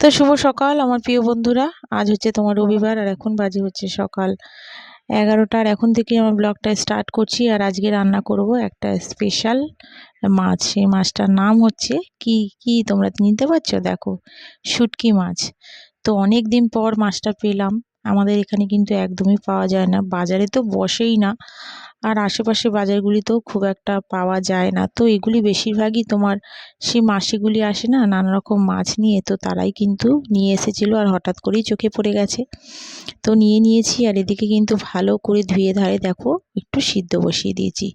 তো শুভ সকাল, আমার প্রিয় বন্ধুরা। আজ হচ্ছে তোমার রবিবার আর এখন বাজে হচ্ছে সকাল এগারোটার এখন থেকে আমার ব্লগটা স্টার্ট করছি আর আজকে রান্না করব একটা স্পেশাল মাছ। সেই মাছটার নাম হচ্ছে কি কি তোমরা নিতে পারছ? দেখো, শুটকি মাছ। তো অনেক দিন পর মাছটা পেলাম। আমাদের এখানে কিন্তু একদমই পাওয়া যায় না। বাজারে তো বসেই না। আর আশেপাশে বাজারগুলিতেও খুব একটা পাওয়া যায় না। তো এগুলি বেশিরভাগই তোমার সেই মাসিগুলি আসে না নানা রকম মাছ নিয়ে, তো তারাই কিন্তু নিয়ে এসেছিল আর হঠাৎ করেই চোখে পড়ে গেছে। তো নিয়ে নিয়েছি আর এদিকে কিন্তু ভালো করে ধুয়ে ধারে দেখো, একটু সিদ্ধ বসিয়ে দিয়েছি।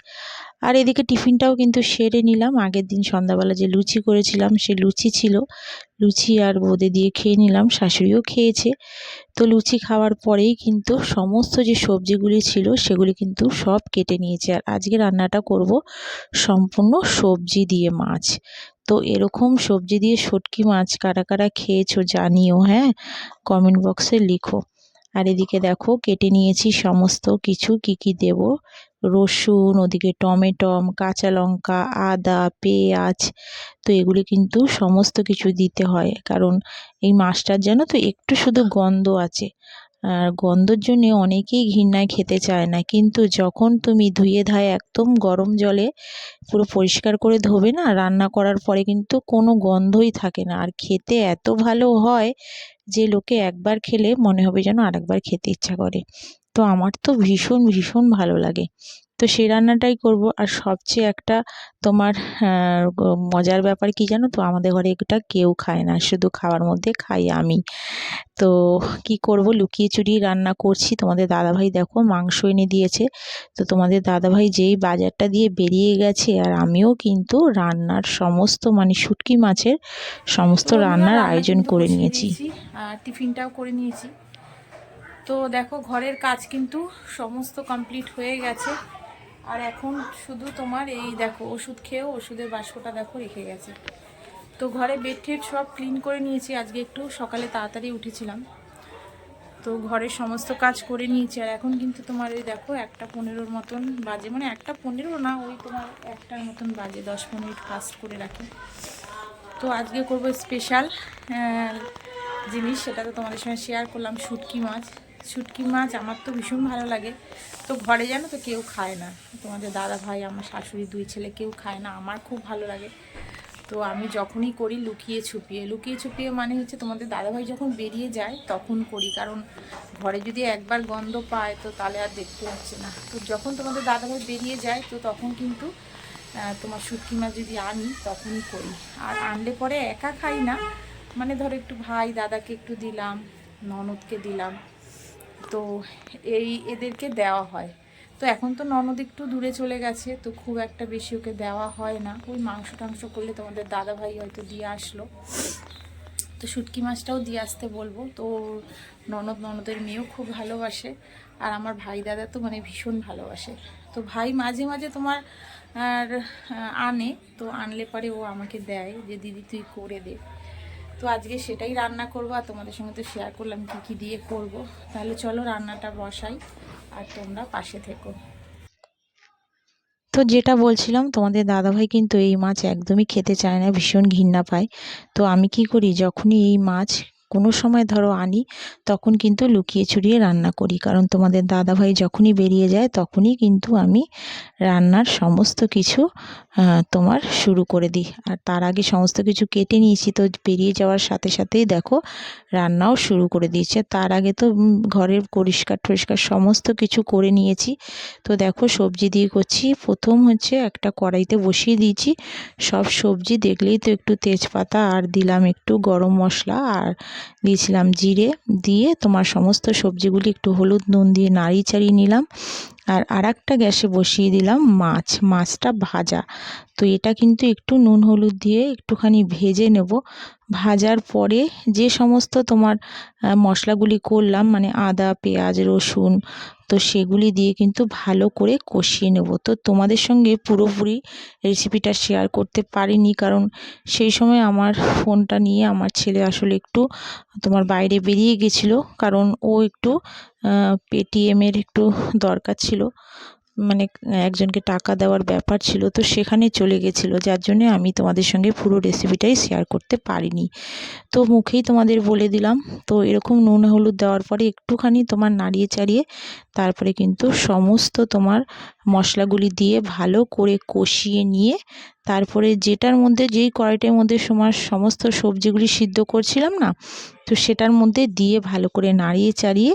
আর এদিকে টিফিনটাও কিন্তু সেরে নিলাম। আগের দিন সন্ধ্যাবেলা যে লুচি করেছিলাম, সে লুচি ছিল। লুচি আর বোঁদে দিয়ে খেয়ে নিলাম, শাশুড়িও খেয়েছে। তো লুচি খাওয়ার পরেই কিন্তু সমস্ত যে সবজিগুলি ছিল, সেগুলি কিন্তু সব কেটে নিয়েছে। আর আজকে রান্নাটা করব সম্পূর্ণ সবজি দিয়ে মাছ। তো এরকম সবজি দিয়ে সটকি মাছ কারা কারা খেয়েছো জানিও হ্যাঁ? কমেন্ট বক্সে লিখো। আর এদিকে দেখো, কেটে নিয়েছি সমস্ত কিছু, কি কি দেব? রসুন, ওদিকে টমেটম, কাঁচা লঙ্কা, আদা, পেঁয়াজ, তো এগুলি কিন্তু সমস্ত কিছু দিতে হয়। কারণ এই মাছটার যেন তো একটু শুধু গন্ধ আছে। আর গন্ধর জন্যে অনেকেই ঘৃণায় খেতে চায় না। কিন্তু যখন তুমি ধুয়ে ধায়ে একদম গরম জলে পুরো পরিষ্কার করে ধোবে না, রান্না করার পরে কিন্তু কোনো গন্ধই থাকে না। আর খেতে এত ভালো হয় যে, লোকে একবার খেলে মনে হবে যেন আরেকবার খেতে ইচ্ছা করে। তো আমার তো ভীষণ ভীষণ ভালো লাগে। তো সেই রান্নাটাই করব। আর সবচেয়ে একটা তোমার মজার ব্যাপার কি জানো তো? আমাদের ঘরে এটা কেউ খায় না। শুধু খাওয়ার মধ্যে খাই আমি। তো কি করব? লুকিয়ে চুরিয়ে রান্না করছি। তোমাদের দাদাভাই দেখো মাংস এনে দিয়েছে। তো তোমাদের দাদাভাই যেই বাজারটা দিয়ে বেরিয়ে গেছে আর আমিও কিন্তু রান্নার সমস্ত মানে শুটকি মাছের সমস্ত রান্নার আয়োজন করে নিয়েছি। আর টিফিনটাও করে নিয়েছি। তো দেখো, ঘরের কাজ কিন্তু সমস্ত কমপ্লিট হয়ে গেছে। আর এখন শুধু তোমার এই দেখো, ওষুধ খেয়েও ওষুধের বাস্কটা দেখো রেখে গেছে। তো ঘরে বেড বেডটেড সব ক্লিন করে নিয়েছি। আজকে একটু সকালে তাড়াতাড়ি উঠেছিলাম। তো ঘরের সমস্ত কাজ করে নিয়েছি। আর এখন কিন্তু তোমার ওই দেখো, একটা পনেরোর মতন বাজে। মানে একটা পনেরো না, ওই তোমার একটার মতন বাজে, দশ মিনিট ফাস্ট করে রাখি। তো আজকে করব স্পেশাল জিনিস। সেটা তো তোমাদের সঙ্গে শেয়ার করলাম, শুটকি মাছ। শুটকি মাছ আমার তো ভীষণ ভালো লাগে। তো ঘরে জানো তো কেউ খায় না। তোমাদের দাদা ভাই, আমার শাশুড়ি দুই ছেলে কেউ খায় না, আমার খুব ভালো লাগে। তো আমি যখনই করি লুকিয়ে ছুপিয়ে। লুকিয়ে ছুপিয়ে মানে হচ্ছে তোমাদের দাদাভাই যখন বেরিয়ে যায় তখন করি। কারণ ঘরে যদি একবার গন্ধ পায় তো তাহলে আর দেখতে পাচ্ছে না। তো যখন তোমাদের দাদাভাই বেরিয়ে যায় তো তখন কিন্তু তোমার শুটকি মাছ যদি আনি তখনই করি। আর আনলে পরে একা খাই না। মানে ধরো একটু ভাই দাদাকে একটু দিলাম, ননদকে দিলাম তো এই এদেরকে দেওয়া হয়। তো এখন তো ননদ একটু দূরে চলে গেছে, তো খুব একটা বেশি ওকে দেওয়া হয় না। ওই মাংস টাংস করলে তোমাদের দাদা ভাই হয়তো দিয়ে আসলো। তো শুটকি মাছটাও দিয়ে আসতে বলব। তো ননদ ননদের মেয়েও খুব ভালোবাসে, আর আমার ভাই দাদা তো মানে ভীষণ ভালোবাসে। তো ভাই মাঝে মাঝে তোমার আর আনে, তো আনলে পরে ও আমাকে দেয় যে, দিদি, তুই করে দে। তো আজকে সেটাই রান্না করব আর তোমাদের সঙ্গে তো শেয়ার করলাম কী কী দিয়ে করব। তাহলে চলো রান্নাটা বসাই আর তোমরা পাশে থেকো। তো যেটা বলছিলাম, তোমাদের দাদাভাই কিন্তু এই মাছ একদমই খেতে চায় না, ভীষণ ঘৃণা পায়। তো আমি কি করি, যখনই এই মাছ কোনো সময় ধরো আনি, তখন কিন্তু লুকিয়ে ছুড়িয়ে রান্না করি। কারণ তোমাদের দাদাভাই যখনই বেরিয়ে যায়, তখনই কিন্তু আমি রান্নার সমস্ত কিছু তোমার শুরু করে দিই। আর তার আগে সমস্ত কিছু কেটে নিয়েছি, তো বেরিয়ে যাওয়ার সাথে সাথেই দেখো রান্নাও শুরু করে দিয়েছে। তার আগে তো ঘরের পরিষ্কার টরিষ্কার সমস্ত কিছু করে নিয়েছি। তো দেখো সবজি দিয়ে করছি। প্রথম হচ্ছে একটা কড়াইতে বসিয়ে দিয়েছি। সব সবজি দেখলেই তো একটু তেজপাতা আর দিলাম একটু গরম মশলা। আর দিয়েছিলাম জিরে দিয়ে তোমার সমস্ত সবজিগুলি একটু হলুদ নুন দিয়ে নাড়ি চাড়িয়ে নিলাম। আর আর একটা গ্যাসে বসিয়ে দিলাম মাছ, মাছটা ভাজা। তো এটা কিন্তু একটু নুন হলুদ দিয়ে একটুখানি ভেজে নেব। ভাজার পরে যে সমস্ত তোমার মশলাগুলি করলাম মানে আদা, পেঁয়াজ, রসুন তো সেগুলি দিয়ে কিন্তু ভালো করে কষিয়ে নেব। তো তোমাদের সঙ্গে পুরোপুরি রেসিপিটা শেয়ার করতে পারিনি, কারণ সেই সময় আমার ফোনটা নিয়ে আমার ছেলে আসলে একটু তোমার বাইরে বেরিয়ে গেছিল, কারণ ও একটু পেটিএমের একটু দরকার ছিল। মানে একজনকে টাকা দেওয়ার ব্যাপার ছিল তো সেখানে চলে গেছিল। যার জন্যে আমি তোমাদের সঙ্গে পুরো রেসিপিটাই শেয়ার করতে পারিনি। তো মুখেই তোমাদের বলে দিলাম, তো এরকম নুন হলুদ দেওয়ার পরে একটুখানি তোমার নাড়িয়ে চাড়িয়ে তারপরে কিন্তু সমস্ত তোমার মশলাগুলি দিয়ে ভালো করে কষিয়ে নিয়ে তারপরে যেটার মধ্যে যেই কড়াইটার মধ্যে সময় সমস্ত সবজিগুলি সিদ্ধ করছিলাম না, তো সেটার মধ্যে দিয়ে ভালো করে নাড়িয়ে চাড়িয়ে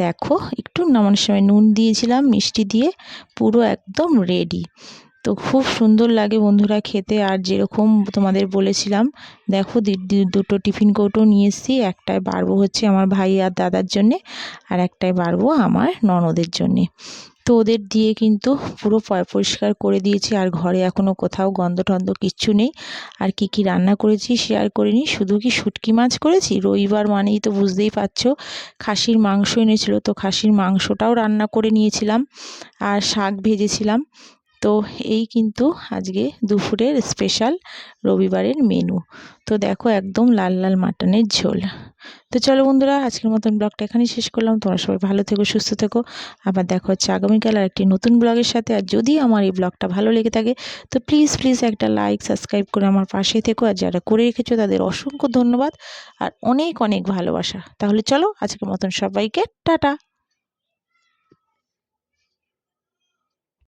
দেখো একটু নামানোর সময় নুন দিয়েছিলাম, মিষ্টি দিয়ে পুরো একদম রেডি তো খুব সুন্দর লাগে বন্ধুরা খেতে আর যেরকম তোমাদের বলেছিলাম, দেখো দুটো টিফিন কৌটো নিয়ে এসেছি একটায় বাড়বো হচ্ছে আমার ভাই আর দাদার জন্যে আর একটায় বাড়বো আমার ননদের জন্যে। তো ওদের দিয়ে কিন্তু পুরো পরিষ্কার করে দিয়েছি। আর ঘরে এখনও কোথাও গন্ধ টন্ধ কিচ্ছু নেই। আর কি কি রান্না করেছি শেয়ার করিনি শুধু কি শুটকি মাছ করেছি? রবিবার মানেই তো বুঝতেই পারছ, খাসির মাংস এনেছিল। তো খাসির মাংসটাও রান্না করে নিয়েছিলাম আর শাক ভেজেছিলাম। তো এই কিন্তু আজকে দুপুরের স্পেশাল রবিবারের মেনু তো দেখো একদম লাল লাল মাটনের ঝোল। তো চলো বন্ধুরা, আজকের মতন ব্লগটা এখানেই শেষ করলাম। তোমরা সবাই ভালো থেকো, সুস্থ থেকো। আবার দেখা হচ্ছে আগামীকাল আর একটি নতুন ব্লগের সাথে। আর যদি আমার এই ব্লগটা ভালো লেগে থাকে, তো প্লিজ প্লিজ একটা লাইক সাবস্ক্রাইব করে আমার পাশে থেকো। আর যারা করে রেখেছো, তাদের অসংখ্য ধন্যবাদ। আর অনেক অনেক ভালোবাসা। তাহলে চলো, আজকের মতন সবাইকে টাটা।